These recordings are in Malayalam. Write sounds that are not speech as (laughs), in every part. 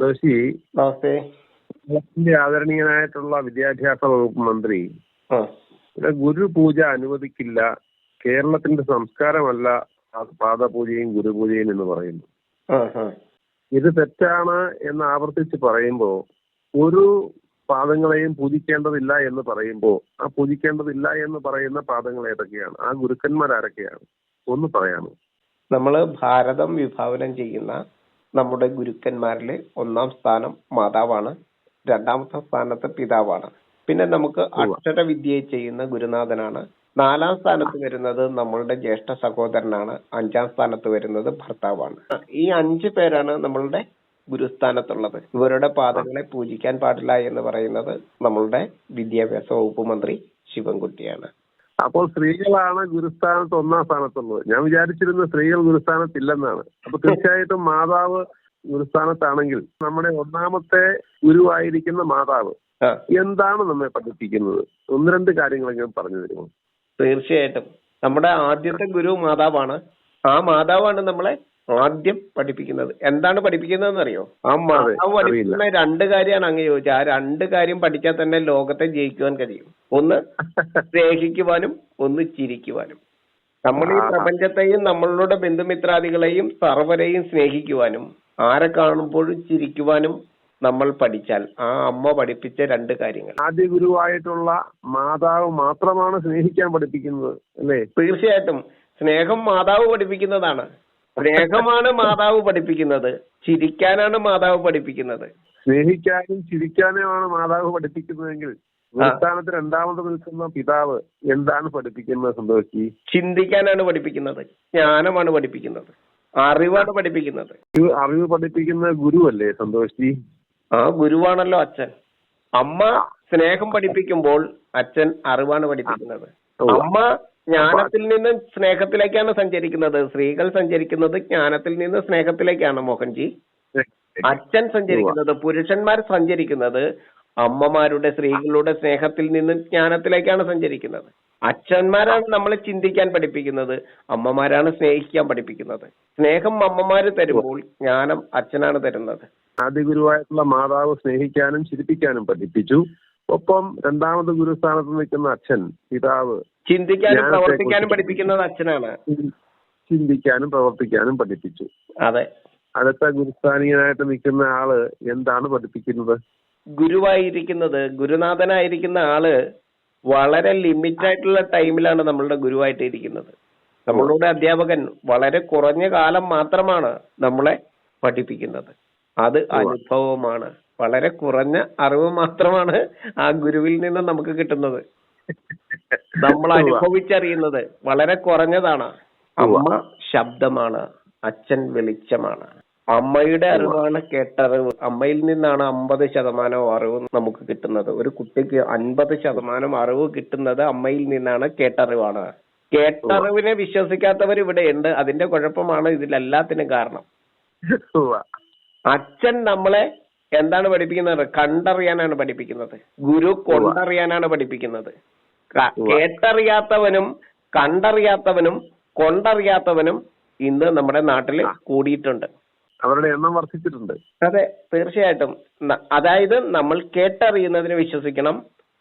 സന്തോഷി. നമസ്തേ. കേരളത്തിന്റെ ആദരണീയനായിട്ടുള്ള വിദ്യാഭ്യാസ വകുപ്പ് മന്ത്രി. ഗുരു പൂജ ഗുരുപൂജ അനുവദിക്കില്ല. കേരളത്തിന്റെ സംസ്കാരമല്ല പാദപൂജയും ഗുരുപൂജയും എന്ന് പറയുന്നു. ഇത് തെറ്റാണ് എന്ന് ആവർത്തിച്ച് പറയുമ്പോൾ ഒരു പാദങ്ങളെയും പൂജിക്കേണ്ടതില്ല എന്ന് പറയുമ്പോൾ ആ പൂജിക്കേണ്ടതില്ല എന്ന് പറയുന്ന പാദങ്ങൾ ഏതൊക്കെയാണ്? ആ ഗുരുക്കന്മാർ ആരൊക്കെയാണ് ഒന്ന് പറയാമോ? നമ്മൾ ഭാരതം വിഭാവനം ചെയ്യുന്ന നമ്മുടെ ഗുരുക്കന്മാരിൽ ഒന്നാം സ്ഥാനം മാതാവാണ്. രണ്ടാമത്തെ സ്ഥാനത്ത് പിതാവാണ്. പിന്നെ നമുക്ക് അക്ഷരവിദ്യയെ ചെയ്യുന്ന ഗുരുനാഥനാണ്. നാലാം സ്ഥാനത്ത് വരുന്നത് നമ്മളുടെ ജ്യേഷ്ഠ സഹോദരനാണ്. അഞ്ചാം സ്ഥാനത്ത് വരുന്നത് ഭർത്താവാണ്. ഈ അഞ്ചു പേരാണ് നമ്മളുടെ ഗുരുസ്ഥാനത്തുള്ളത്. ഇവരുടെ പാദങ്ങളെ പൂജിക്കാൻ പാടില്ല എന്ന് പറയുന്നത് നമ്മളുടെ വിദ്യാഭ്യാസ വകുപ്പ് മന്ത്രി ശിവൻകുട്ടിയാണ്. അപ്പോൾ സ്ത്രീകളാണ് ഗുരുസ്ഥാനത്ത് ഒന്നാം സ്ഥാനത്തുള്ളത്. ഞാൻ വിചാരിച്ചിരുന്ന സ്ത്രീകൾ ഗുരുസ്ഥാനത്തില്ലെന്നാണ്. അപ്പൊ തീർച്ചയായിട്ടും മാതാവ് ഗുരുസ്ഥാനത്താണെങ്കിൽ നമ്മുടെ ഒന്നാമത്തെ ഗുരുവായിരിക്കുന്ന മാതാവ് എന്താണ് നമ്മെ പഠിപ്പിക്കുന്നത്? ഒന്ന് രണ്ട് കാര്യങ്ങളെങ്കിലും പറഞ്ഞു തരുമോ? തീർച്ചയായിട്ടും. നമ്മുടെ ആദ്യത്തെ ഗുരു മാതാവാണ്. ആ മാതാവാണ് നമ്മളെ ആദ്യം പഠിപ്പിക്കുന്നത്. എന്താണ് പഠിപ്പിക്കുന്നതെന്ന് അറിയോ മാതാവ്. പഠിപ്പിക്കുന്ന രണ്ട് കാര്യമാണ് അങ്ങ് ചോദിച്ചത്. ആ രണ്ട് കാര്യം പഠിച്ചാൽ തന്നെ ലോകത്തെ ജയിക്കുവാൻ കഴിയും. ഒന്ന് (laughs) സ്നേഹിക്കുവാനും ഒന്ന് ചിരിക്കുവാനും. നമ്മൾ ഈ പ്രപഞ്ചത്തെയും നമ്മളുടെ ബന്ധുമിത്രാദികളെയും സർവരെയും സ്നേഹിക്കുവാനും ആരെ കാണുമ്പോഴും ചിരിക്കുവാനും നമ്മൾ പഠിച്ചാൽ ആ അമ്മ പഠിപ്പിച്ച രണ്ട് കാര്യങ്ങൾ. ആദ്യ ഗുരുവായിട്ടുള്ള മാതാവ് മാത്രമാണ് സ്നേഹിക്കാൻ പഠിപ്പിക്കുന്നത് അല്ലേ? തീർച്ചയായിട്ടും. സ്നേഹം മാതാവ് പഠിപ്പിക്കുന്നതാണ്. സ്നേഹമാണ് മാതാവ് പഠിപ്പിക്കുന്നത്. ചിരിക്കാനാണ് മാതാവ് പഠിപ്പിക്കുന്നത്. സ്നേഹിക്കാനും ചിരിക്കാനുമാണ് മാതാവ് പഠിപ്പിക്കുന്നതെങ്കിൽ ഗുരുസ്ഥാനത്ത് രണ്ടാമത് നിൽക്കുന്ന പിതാവ് എന്താണ് പഠിപ്പിക്കുന്നത് സന്തോഷി? ചിന്തിക്കാനാണ് പഠിപ്പിക്കുന്നത്. ജ്ഞാനമാണ് പഠിപ്പിക്കുന്നത്. അറിവാണ് പഠിപ്പിക്കുന്നത്. അറിവ് പഠിപ്പിക്കുന്ന ഗുരുവല്ലേ സന്തോഷി? ആ ഗുരുവാണല്ലോ അച്ഛൻ. അമ്മ സ്നേഹം പഠിപ്പിക്കുമ്പോൾ അച്ഛൻ അറിവാണ് പഠിപ്പിക്കുന്നത്. അമ്മ ജ്ഞാനത്തിൽ നിന്ന് സ്നേഹത്തിലേക്കാണ് സഞ്ചരിക്കുന്നത്. സ്ത്രീകൾ സഞ്ചരിക്കുന്നത് ജ്ഞാനത്തിൽ നിന്ന് സ്നേഹത്തിലേക്കാണ് മോഹൻജി. അച്ഛൻ സഞ്ചരിക്കുന്നത് പുരുഷന്മാർ സഞ്ചരിക്കുന്നത് അമ്മമാരുടെ സ്ത്രീകളുടെ സ്നേഹത്തിൽ നിന്ന് ജ്ഞാനത്തിലേക്കാണ് സഞ്ചരിക്കുന്നത്. അച്ഛന്മാരാണ് നമ്മളെ ചിന്തിക്കാൻ പഠിപ്പിക്കുന്നത് അമ്മമാരാണ് സ്നേഹിക്കാൻ പഠിപ്പിക്കുന്നത്. സ്നേഹം അമ്മമാര് തരുമ്പോൾ ജ്ഞാനം അച്ഛനാണ് തരുന്നത്. ആദ്യ ഗുരുവായിട്ടുള്ള മാതാവ് സ്നേഹിക്കാനും ചിരിപ്പിക്കാനും പഠിപ്പിച്ചു. ഒപ്പം രണ്ടാമത് ഗുരുസ്ഥാനത്ത് നിൽക്കുന്ന അച്ഛൻ പിതാവ് ചിന്തിക്കാനും പ്രവർത്തിക്കാനും പഠിപ്പിക്കുന്നത് അച്ഛനാണ്. ചിന്തിക്കാനും പ്രവർത്തിക്കാനും പഠിപ്പിച്ചു. അതെ. അടുത്ത ഗുരുസ്ഥാനീയനായിട്ട് നിൽക്കുന്ന ആൾ എന്താണ് പഠിപ്പിക്കുന്നത്? ഗുരുവായിരിക്കുന്നത് ഗുരുനാഥനായിരിക്കുന്ന ആൾ വളരെ ലിമിറ്റ് ആയിട്ടുള്ള ടൈമിലാണ് നമ്മളുടെ ഗുരുവായിട്ട് ഇരിക്കുന്നത്. നമ്മളുടെ അധ്യാപകൻ വളരെ കുറഞ്ഞ കാലം മാത്രമാണ് നമ്മളെ പഠിപ്പിക്കുന്നത്. അത് അനുഭവമാണ്. വളരെ കുറഞ്ഞ അറിവ് മാത്രമാണ് ആ ഗുരുവിൽ നിന്ന് നമുക്ക് കിട്ടുന്നത്. നമ്മൾ അനുഭവിച്ചറിയുന്നത് വളരെ കുറഞ്ഞതാണ്. അമ്മ ശബ്ദമാണ് അച്ഛൻ വെളിച്ചമാണ്. അമ്മയുടെ അറിവാണ് കേട്ടറിവ്. അമ്മയിൽ നിന്നാണ് അമ്പത് ശതമാനം അറിവ് നമുക്ക് കിട്ടുന്നത്. ഒരു കുട്ടിക്ക് അൻപത് ശതമാനം അറിവ് കിട്ടുന്നത് അമ്മയിൽ നിന്നാണ് കേട്ടറിവാണ്. കേട്ടറിവിനെ വിശ്വസിക്കാത്തവർ ഇവിടെയുണ്ട് അതിന്റെ കുഴപ്പമാണ് ഇതിലെല്ലാത്തിനും കാരണം. അച്ഛൻ നമ്മളെ എന്താണ് പഠിപ്പിക്കുന്നത്? കണ്ടറിയാനാണ് പഠിപ്പിക്കുന്നത്. ഗുരു കൊണ്ടറിയാനാണ് പഠിപ്പിക്കുന്നത്. കേട്ടറിയാത്തവനും കണ്ടറിയാത്തവനും കൊണ്ടറിയാത്തവനും ഇന്ന് നമ്മുടെ നാട്ടിൽ കൂടിയിട്ടുണ്ട്. അവരുടെ എണ്ണം വർദ്ധിച്ചിട്ടുണ്ട്. അതെ തീർച്ചയായിട്ടും. അതായത് നമ്മൾ കേട്ടറിയുന്നതിനെ വിശ്വസിക്കണം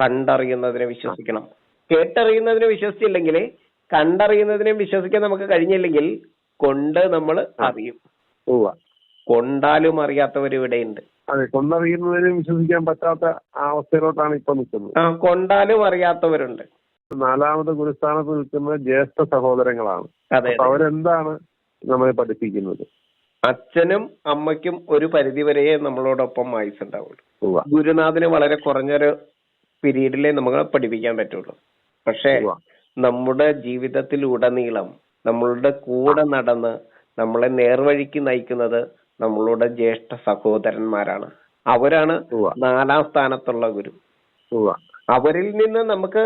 കണ്ടറിയുന്നതിനെ വിശ്വസിക്കണം. കേട്ടറിയുന്നതിനെ വിശ്വസിച്ചില്ലെങ്കിൽ കണ്ടറിയുന്നതിനെ വിശ്വസിക്കാൻ നമുക്ക് കഴിഞ്ഞില്ലെങ്കിൽ കൊണ്ട് നമ്മൾ അറിയും. കൊണ്ടാലും അറിയാത്തവർ ഇവിടെയുണ്ട്. അതെ കൊണ്ടറിയുന്നതിനും വിശ്വസിക്കാൻ പറ്റാത്ത അവസ്ഥയിലോട്ടാണ് ഇപ്പൊ നിൽക്കുന്നത്. കൊണ്ടാലും അറിയാത്തവരുണ്ട്. നാലാമത് ഗുരുസ്ഥാനത്ത് നിൽക്കുന്ന ജ്യേഷ്ഠ സഹോദരങ്ങളാണ്. അപ്പൊ അവരെന്താണ് നമ്മളെ പഠിപ്പിക്കുന്നത്? അച്ഛനും അമ്മയ്ക്കും ഒരു പരിധിവരെയേ നമ്മളോടൊപ്പം ആയുസുണ്ടാവുള്ളൂ. ഗുരുനാഥന് വളരെ കുറഞ്ഞൊരു പീരീഡിലെ നമുക്ക് പഠിപ്പിക്കാൻ പറ്റുള്ളൂ. പക്ഷേ നമ്മുടെ ജീവിതത്തിൽ ഉടനീളം നമ്മളുടെ കൂടെ നടന്ന് നമ്മളെ നേർവഴിക്ക് നയിക്കുന്നത് നമ്മളുടെ ജ്യേഷ്ഠ സഹോദരന്മാരാണ്. അവരാണ് നാലാം സ്ഥാനത്തുള്ള ഗുരു. അവരിൽ നിന്ന് നമുക്ക്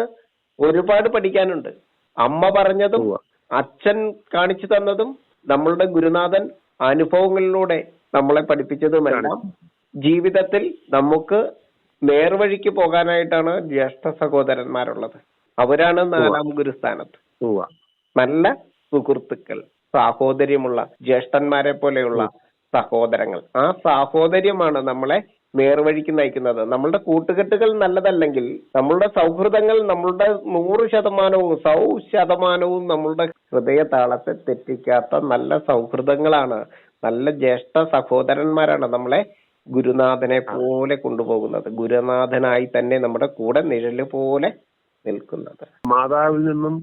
ഒരുപാട് പഠിക്കാനുണ്ട്. അമ്മ പറഞ്ഞതും അച്ഛൻ കാണിച്ചു തന്നതും നമ്മളുടെ ഗുരുനാഥൻ അനുഭവങ്ങളിലൂടെ നമ്മളെ പഠിപ്പിച്ചതുമെല്ലാം ജീവിതത്തിൽ നമുക്ക് നേർവഴിക്ക് പോകാനായിട്ടാണ് ജ്യേഷ്ഠ സഹോദരന്മാരുള്ളത്. അവരാണ് നാലാം ഗുരുസ്ഥാനത്ത്. നല്ല സുഹൃത്തുക്കൾ സാഹോദര്യമുള്ള ജ്യേഷ്ഠന്മാരെ പോലെയുള്ള സഹോദരങ്ങൾ. ആ സാഹോദര്യമാണ് നമ്മളെ നേർവഴിക്ക് നയിക്കുന്നത്. നമ്മളുടെ കൂട്ടുകെട്ടുകൾ നല്ലതല്ലെങ്കിൽ നമ്മളുടെ സൗഹൃദങ്ങൾ നമ്മളുടെ നൂറ് ശതമാനവും സൗ ശതമാനവും നമ്മളുടെ ഹൃദയ താളത്തെ തെറ്റിക്കാത്ത നല്ല സൗഹൃദങ്ങളാണ് നല്ല ജ്യേഷ്ഠ സഹോദരന്മാരാണ് നമ്മളെ ഗുരുനാഥനെ പോലെ കൊണ്ടുപോകുന്നത്. ഗുരുനാഥനായി തന്നെ നമ്മുടെ കൂടെ നിഴൽ പോലെ നിൽക്കുന്നത്. മാതാവിൽ നിന്നും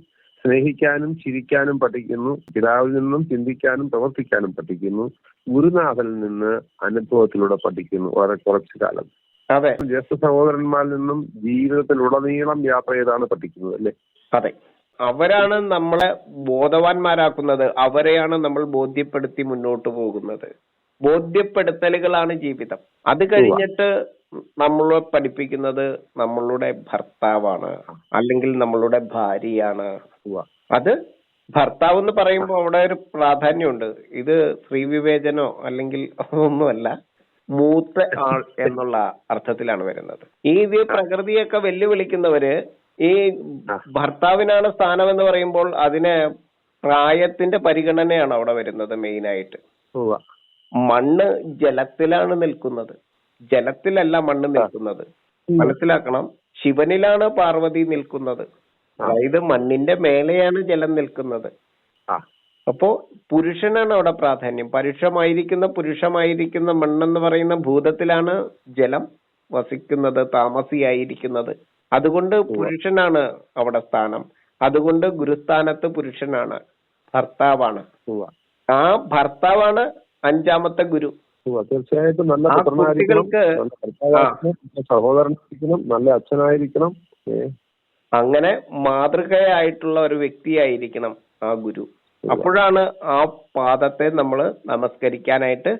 സ്നേഹിക്കാനും ചിരിക്കാനും പഠിക്കുന്നു പിതാവിൽ നിന്നും ചിന്തിക്കാനും പ്രവർത്തിക്കാനും പഠിക്കുന്നു ഗുരുനാഥനിൽ നിന്ന് അനുഭവത്തിലൂടെ പഠിക്കുന്നു വളരെ കുറച്ചു കാലം. അതെ. ജ്യേഷ്ഠ സഹോദരന്മാരിൽ നിന്നും ജീവിതത്തിലുടനീളം യാത്ര ചെയ്താണ് പഠിക്കുന്നത് അല്ലേ? അതെ. അവരാണ് നമ്മളെ ബോധവാന്മാരാക്കുന്നത്. അവരെയാണ് നമ്മൾ ബോധ്യപ്പെടുത്തി മുന്നോട്ട് പോകുന്നത്. ബോധ്യപ്പെടുത്തലുകളാണ് ജീവിതം. അത് കഴിഞ്ഞിട്ട് നമ്മളെ പഠിപ്പിക്കുന്നത് നമ്മളുടെ ഭർത്താവാണ് അല്ലെങ്കിൽ നമ്മളുടെ ഭാര്യയാണ്. അത് ഭർത്താവ് എന്ന് പറയുമ്പോൾ അവിടെ ഒരു പ്രാധാന്യമുണ്ട്. ഇത് സ്ത്രീ വിവേചനോ അല്ലെങ്കിൽ ഒന്നുമല്ല മൂത്ത ആൾ എന്നുള്ള അർത്ഥത്തിലാണ് വരുന്നത്. ഈ ഇത് പ്രകൃതിയൊക്കെ വെല്ലുവിളിക്കുന്നവര് ഈ ഭർത്താവിനാണ് സ്ഥാനം എന്ന് പറയുമ്പോൾ അതിന് പ്രായത്തിന്റെ പരിഗണനയാണ് അവിടെ വരുന്നത് മെയിനായിട്ട്. മണ്ണ് ജലത്തിലാണ് നിൽക്കുന്നത്. ജലത്തിലല്ല മണ്ണ് നിൽക്കുന്നത്. മനസ്സിലാക്കണം. ശിവനിലാണ് പാർവതി നിൽക്കുന്നത്. അതായത് മണ്ണിന്റെ മേലെയാണ് ജലം നിൽക്കുന്നത്. അപ്പോ പുരുഷനാണ് അവിടെ പ്രാധാന്യം. പരുഷമായിരിക്കുന്ന പുരുഷമായിരിക്കുന്ന മണ്ണെന്ന് പറയുന്ന ഭൂതത്തിലാണ് ജലം വസിക്കുന്നത് താമസിയായിരിക്കുന്നത്. അതുകൊണ്ട് പുരുഷനാണ് അവിടെ സ്ഥാനം. അതുകൊണ്ട് ഗുരുസ്ഥാനത്ത് പുരുഷനാണ് ഭർത്താവാണ്. ആ ഭർത്താവാണ് അഞ്ചാമത്തെ ഗുരു. തീർച്ചയായിട്ടും നല്ല പുത്രനായിരിക്കണം നല്ല ഭർത്താവായിരിക്കണം നല്ല സഹോദരനായിരിക്കണം നല്ല അച്ഛനായിരിക്കണം. അങ്ങനെ മാതൃകയായിട്ടുള്ള ഒരു വ്യക്തിയായിരിക്കണം ആ ഗുരു. അപ്പോഴാണ് ആ പാദത്തെ നമ്മൾ നമസ്കരിക്കാനായിട്ട്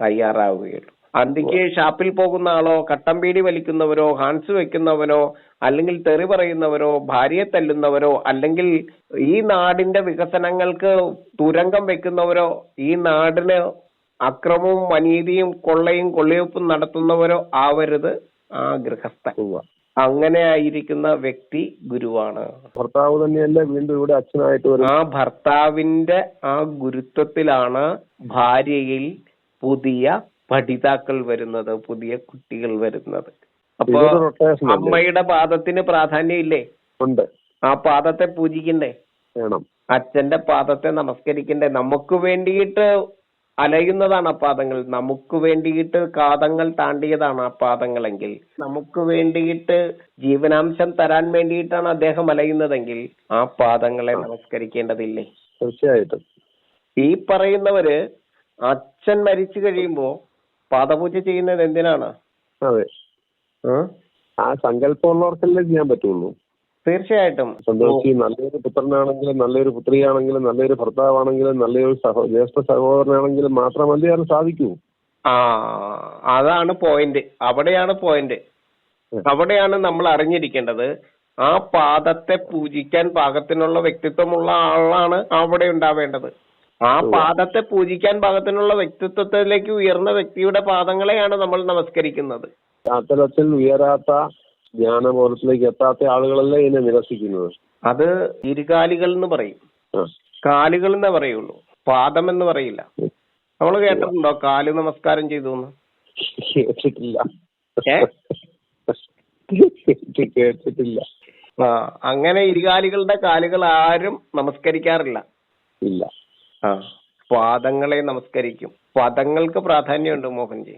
തയ്യാറാവുകയുള്ളൂ. അന്തിക്ക് ഷാപ്പിൽ പോകുന്ന ആളോ കട്ടം ബീഡി വലിക്കുന്നവരോ ഹാൻസ് വെക്കുന്നവനോ അല്ലെങ്കിൽ തെറി പറയുന്നവരോ ഭാര്യയെ തല്ലുന്നവരോ അല്ലെങ്കിൽ ഈ നാടിന്റെ വികസനങ്ങൾക്ക് തുരങ്കം വെക്കുന്നവരോ ഈ നാടിന് അക്രമവും അനീതിയും കൊള്ളയും കൊള്ളയൊപ്പും നടത്തുന്നവരോ ആവരുത് ആ ഗൃഹസ്ഥ. അങ്ങനെ ആയിരിക്കുന്ന വ്യക്തി ഗുരുവാണ്. ഭർത്താവ് തന്നെയല്ല വീണ്ടും ഇവിടെ അച്ഛനായിട്ട് വരും ആ ഭർത്താവിന്റെ ആ ഗുരുത്വത്തിലാണ് ഭാര്യയിൽ പുതിയ പഠിതാക്കൾ വരുന്നത് പുതിയ കുട്ടികൾ വരുന്നത്. അപ്പൊ അമ്മയുടെ പാദത്തിന് പ്രാധാന്യം ഇല്ലേ ഉണ്ട്. ആ പാദത്തെ പൂജിക്കണ്ടേ? വേണം. അച്ഛന്റെ പാദത്തെ നമസ്കരിക്കണ്ടേ? നമുക്ക് വേണ്ടിയിട്ട് അലയുന്നതാണ് ആ പാദങ്ങൾ. നമുക്ക് വേണ്ടിയിട്ട് കാതങ്ങൾ താണ്ടിയതാണ് ആ പാദങ്ങളെങ്കിൽ. നമുക്ക് വേണ്ടിയിട്ട് ജീവനാംശം തരാൻ വേണ്ടിയിട്ടാണ് അദ്ദേഹം അലയുന്നതെങ്കിൽ ആ പാദങ്ങളെ നമസ്കരിക്കേണ്ടതില്ലേ? തീർച്ചയായിട്ടും. ഈ പറയുന്നവര് അച്ഛൻ മരിച്ചു കഴിയുമ്പോ പാദപൂജ ചെയ്യുന്നത് എന്തിനാണ്? അതെ? ആ സങ്കല്പമുള്ളവർക്കല്ലേ ചെയ്യാൻ പറ്റുള്ളൂ. തീർച്ചയായിട്ടും. സന്തോഷി നല്ലൊരു പുത്രനാണെങ്കിലും നല്ലൊരു പുത്രിയാണെങ്കിലും നല്ലൊരു ഭർത്താവാണെങ്കിലും നല്ലൊരു സഹോ ജ്യേഷ്ഠ സഹോദരനാണെങ്കിലും മാത്രമല്ലേ അത് സാധിക്കൂ? ആ അതാണ് പോയിന്റ്. അവിടെയാണ് പോയിന്റ്. അവിടെയാണ് നമ്മൾ അറിഞ്ഞിരിക്കേണ്ടത്. ആ പാദത്തെ പൂജിക്കാൻ പാകത്തിനുള്ള വ്യക്തിത്വമുള്ള ആളാണ് അവിടെ ഉണ്ടാവേണ്ടത്. ആ പാദത്തെ പൂജിക്കാൻ പാകത്തിനുള്ള വ്യക്തിത്വത്തിലേക്ക് ഉയർന്ന വ്യക്തിയുടെ പാദങ്ങളെയാണ് നമ്മൾ നമസ്കരിക്കുന്നത്. അത്തരത്തിൽ ഉയരാത്ത ജ്ഞാനബോധത്തിലേക്ക് എത്താത്ത ആളുകളല്ലേ ഇതിനെ നിരസിക്കുന്നത്. അത് ഇരുകാലികൾ എന്ന് പറയും. കാലുകൾ എന്നേ പറയുള്ളൂ. പാദം എന്ന് പറയില്ല. നമ്മൾ കേട്ടിട്ടുണ്ടോ? കാൽ നമസ്കാരം ചെയ്തു കേട്ടിട്ടില്ല? കേട്ടിട്ടില്ല. ആ അങ്ങനെ ഇരുകാലികളുടെ കാലുകൾ ആരും നമസ്കരിക്കാറില്ല. ഇല്ല. ആ പാദങ്ങളെ നമസ്കരിക്കും. പദങ്ങൾക്ക് പ്രാധാന്യമുണ്ട് മോഹൻജി.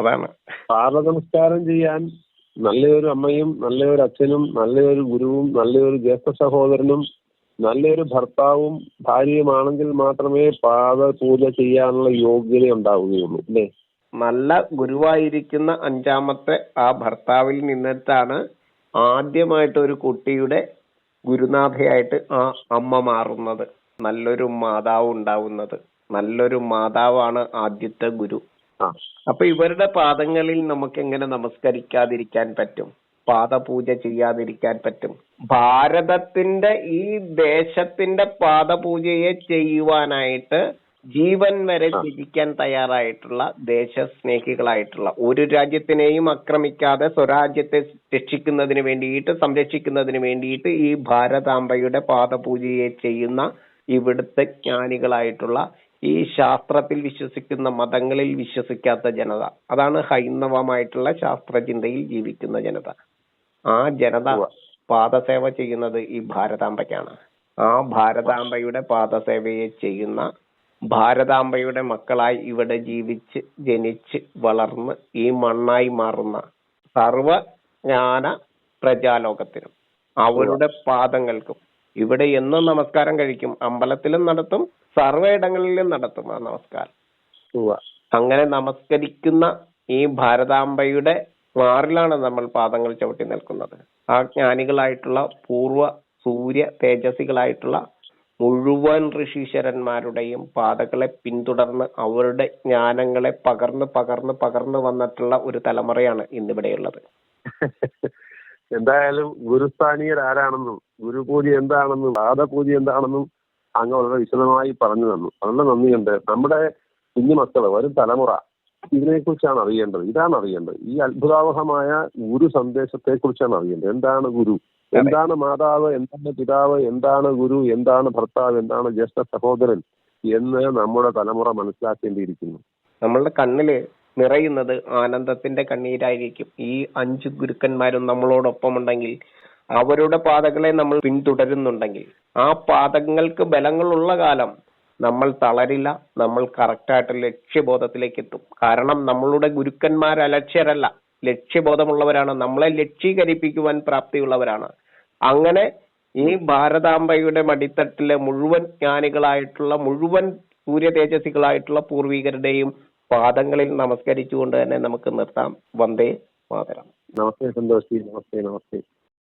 അതാണ്. പാദ നമസ്കാരം ചെയ്യാൻ നല്ലൊരു അമ്മയും നല്ലൊരു അച്ഛനും നല്ലൊരു ഗുരുവും നല്ലൊരു ജ്യേഷ്ഠ സഹോദരനും നല്ലൊരു ഭർത്താവും ഭാര്യയുമാണെങ്കിൽ മാത്രമേ പാദ പൂജ ചെയ്യാനുള്ള യോഗ്യത ഉണ്ടാവുകയുള്ളൂ അല്ലേ? നല്ല ഗുരുവായിരിക്കുന്ന അഞ്ചാമത്തെ ആ ഭർത്താവിൽ നിന്നിട്ടാണ് ആദ്യമായിട്ട് ഒരു കുട്ടിയുടെ ഗുരുനാഥയായിട്ട് ആ അമ്മ മാറുന്നത്. നല്ലൊരു മാതാവ് ഉണ്ടാവുന്നത് നല്ലൊരു മാതാവാണ് ആദ്യത്തെ ഗുരു. അപ്പൊ ഇവരുടെ പാദങ്ങളിൽ നമുക്ക് എങ്ങനെ നമസ്കരിക്കാതിരിക്കാൻ പറ്റും? പാദപൂജ ചെയ്യാതിരിക്കാൻ പറ്റും? ഭാരതത്തിന്റെ ഈ ദേശത്തിന്റെ പാദപൂജയെ ചെയ്യുവാനായിട്ട് ജീവൻ വരെ ത്യജിക്കാൻ തയ്യാറായിട്ടുള്ള ദേശസ്നേഹികളായിട്ടുള്ള ഒരു രാജ്യത്തിനെയും ആക്രമിക്കാതെ സ്വരാജ്യത്തെ രക്ഷിക്കുന്നതിന് വേണ്ടിയിട്ട് സംരക്ഷിക്കുന്നതിന് വേണ്ടിയിട്ട് ഈ ഭാരതാംബയുടെ പാദപൂജയെ ചെയ്യുന്ന ഇവിടുത്തെ ജ്ഞാനികളായിട്ടുള്ള ഈ ശാസ്ത്രത്തിൽ വിശ്വസിക്കുന്ന മതങ്ങളിൽ വിശ്വസിക്കാത്ത ജനത. അതാണ് ഹൈന്ദവമായിട്ടുള്ള ശാസ്ത്രചിന്തയിൽ ജീവിക്കുന്ന ജനത. ആ ജനത. പാദസേവ ചെയ്യുന്നത് ഈ ഭാരതാംബയ്ക്കാണ്. ആ ഭാരതാംബയുടെ പാദസേവയെ ചെയ്യുന്ന ഭാരതാംബയുടെ മക്കളായി ഇവിടെ ജീവിച്ച് ജനിച്ച് വളർന്ന് ഈ മണ്ണായി മാറുന്ന സർവജ്ഞാന പ്രജാലോകത്തിനും അവരുടെ പാദങ്ങൾക്കും ഇവിടെ എന്നും നമസ്കാരം കഴിക്കും. അമ്പലത്തിലും നടത്തും സർവയിടങ്ങളിലും നടത്തും ആ നമസ്കാരം. അങ്ങനെ നമസ്കരിക്കുന്ന ഈ ഭാരതാംബയുടെ മാറിലാണ് നമ്മൾ പാദങ്ങൾ ചവിട്ടി നിൽക്കുന്നത്. ആ ജ്ഞാനികളായിട്ടുള്ള പൂർവ സൂര്യ തേജസ്സികളായിട്ടുള്ള മുഴുവൻ ഋഷീശ്വരന്മാരുടെയും പാതകളെ പിന്തുടർന്ന് അവരുടെ ജ്ഞാനങ്ങളെ പകർന്ന് പകർന്ന് പകർന്ന് വന്നിട്ടുള്ള ഒരു തലമുറയാണ് ഇന്നിവിടെയുള്ളത്. എന്തായാലും ഗുരുസ്ഥാനീയർ ആരാണെന്നും ഗുരുപൂജ എന്താണെന്നും പാദപൂജ എന്താണെന്നും അങ്ങ് വളരെ വിശദമായി പറഞ്ഞു തന്നു. അതുകൊണ്ട് നന്ദിയുണ്ട്. നമ്മുടെ കുഞ്ഞു മക്കൾ വരും തലമുറ ഇതിനെക്കുറിച്ചാണ് അറിയേണ്ടത്. ഇതാണ് അറിയേണ്ടത്. ഈ അത്ഭുതാവഹമായ ഗുരു സന്ദേശത്തെ കുറിച്ചാണ് അറിയേണ്ടത്. എന്താണ് ഗുരു? എന്താണ് മാതാവ്? എന്താണ് പിതാവ്? എന്താണ് ഗുരു? എന്താണ് ഭർത്താവ്? എന്താണ് ജ്യേഷ്ഠ സഹോദരൻ? എന്ന് നമ്മുടെ തലമുറ മനസ്സിലാക്കേണ്ടിയിരിക്കുന്നു. നമ്മളുടെ കണ്ണിൽ നിറയുന്നത് ആനന്ദത്തിന്റെ കണ്ണീരായിരിക്കും. ഈ അഞ്ചു ഗുരുക്കന്മാരും നമ്മളോടൊപ്പം ഉണ്ടെങ്കിൽ അവരുടെ പാതകളെ നമ്മൾ പിന്തുടരുന്നുണ്ടെങ്കിൽ ആ പാതങ്ങൾക്ക് ബലങ്ങളുള്ള കാലം നമ്മൾ തളരില്ല നമ്മൾ കറക്റ്റായിട്ട് ലക്ഷ്യബോധത്തിലേക്ക് എത്തും. കാരണം നമ്മളുടെ ഗുരുക്കന്മാർ അലക്ഷ്യരല്ല. ലക്ഷ്യബോധമുള്ളവരാണ്. നമ്മളെ ലക്ഷീകരിപ്പിക്കുവാൻ പ്രാപ്തിയുള്ളവരാണ്. അങ്ങനെ ഈ ഭാരതാംബയുടെ മടിത്തട്ടിലെ മുഴുവൻ ജ്ഞാനികളായിട്ടുള്ള മുഴുവൻ സൂര്യ തേജസ്സികളായിട്ടുള്ള പൂർവികരുടെയും പാദങ്ങളിൽ നമസ്കരിച്ചുകൊണ്ട് തന്നെ നമുക്ക് നിർത്താം. വന്ദേ മാതരം. നമസ്തേ സന്തോഷി നമസ്തേ നമസ്തേ.